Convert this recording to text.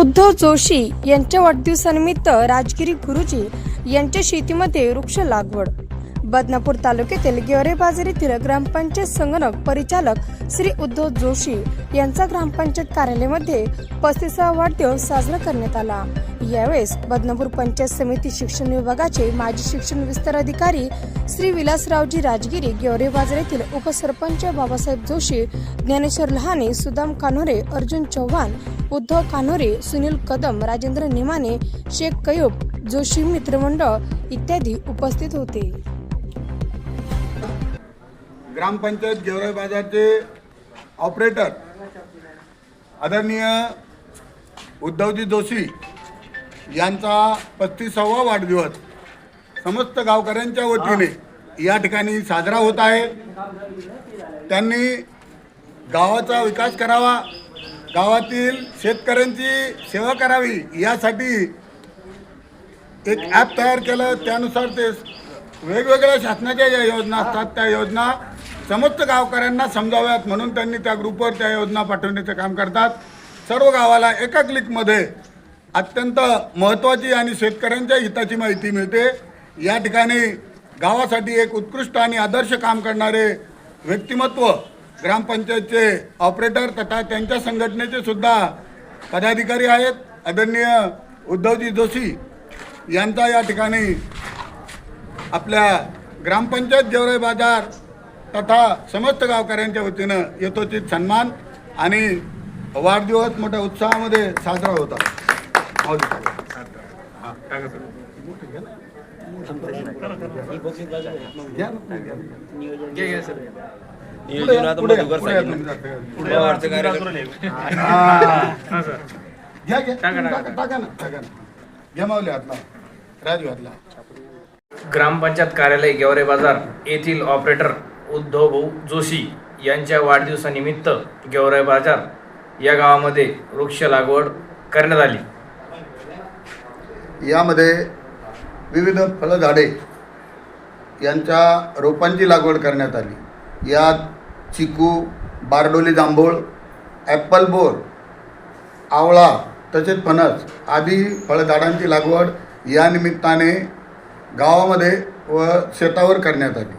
उद्धव जोशी यांच्या वाढदिवसानिमित्त राजगिरी गुरुजी यांच्या शेतीमध्ये वृक्ष लागवड. बदनापूर तालुक्यातील गेवरे बाजार येथील ग्रामपंचायत संगणक परिचालक श्री उद्धव जोशी यांचा ग्रामपंचायत कार्यालयामध्ये पस्तीसावा वाढदिवस साजरा करण्यात आला. यावेळेस बदनापूर पंचायत समिती शिक्षण विभागाचे माजी शिक्षण विस्तार अधिकारी श्री विलासरावजी राजगिरी गेवरे बाजार येथील उपसरपंच बाबासाहेब जोशी ज्ञानेश्वर लहाने सुदाम कान्होरे अर्जुन चव्हाण उद्धव कान्होरे सुनील कदम राजेंद्र निमाने शेख कयूब जोशी मित्रमंडळ इत्यादी उपस्थित होते. ग्रामपंचायत गेवराई बाजारचे ऑपरेटर आदरणीय उद्धवजी जोशी यांचा पस्तीसावा वाढदिवस समस्त गावकऱ्यांच्या वतीने या ठिकाणी साजरा होत आहे. त्यांनी गावाचा विकास करावा. गावातील शेतकऱ्यांची सेवा करावी यासाठी एक ॲप तयार केलं. त्यानुसार ते वेगवेगळ्या शासनाच्या ज्या योजना असतात त्या योजना समस्त गावकऱ्यांना समजाव्यात म्हणून त्यांनी त्या ग्रुपवर त्या योजना पाठवण्याचं काम करतात. सर्व गावाला एका क्लिकमध्ये अत्यंत महत्त्वाची आणि शेतकऱ्यांच्या हिताची माहिती मिळते. या ठिकाणी गावासाठी एक उत्कृष्ट आणि आदर्श काम करणारे व्यक्तिमत्व ग्रामपंचायतचे ऑपरेटर तथा त्यांच्या संघटनेचे सुद्धा पदाधिकारी आहेत. आदरणीय उद्धवजी जोशी यांचा या ठिकाणी आपल्या ग्रामपंचायत गेवराई बाजार तथा समस्त गावकऱ्यांच्या वतीनं यथोचित सन्मान आणि वाढदिवस मोठ्या उत्साहामध्ये साजरा होता नियोजनात मधुकर टाका ना टाका ना. घ्या हातला. राजू हातला. ग्रामपंचायत कार्यालय गेवरे बाजार येथील ऑपरेटर उद्धव भाऊ जोशी यांच्या वाढदिवसानिमित्त गेवरे बाजार या गावामध्ये वृक्ष लागवड करण्यात आली. यामध्ये विविध फळझाडे यांच्या रोपांची लागवड करण्यात आली. यात चिकू बारडोली जांभूळ ॲपल बोर आवळा तसेच फणस आदी फळझाडांची लागवड या निमित्ताने गावामध्ये व शेतावर करण्यात आली.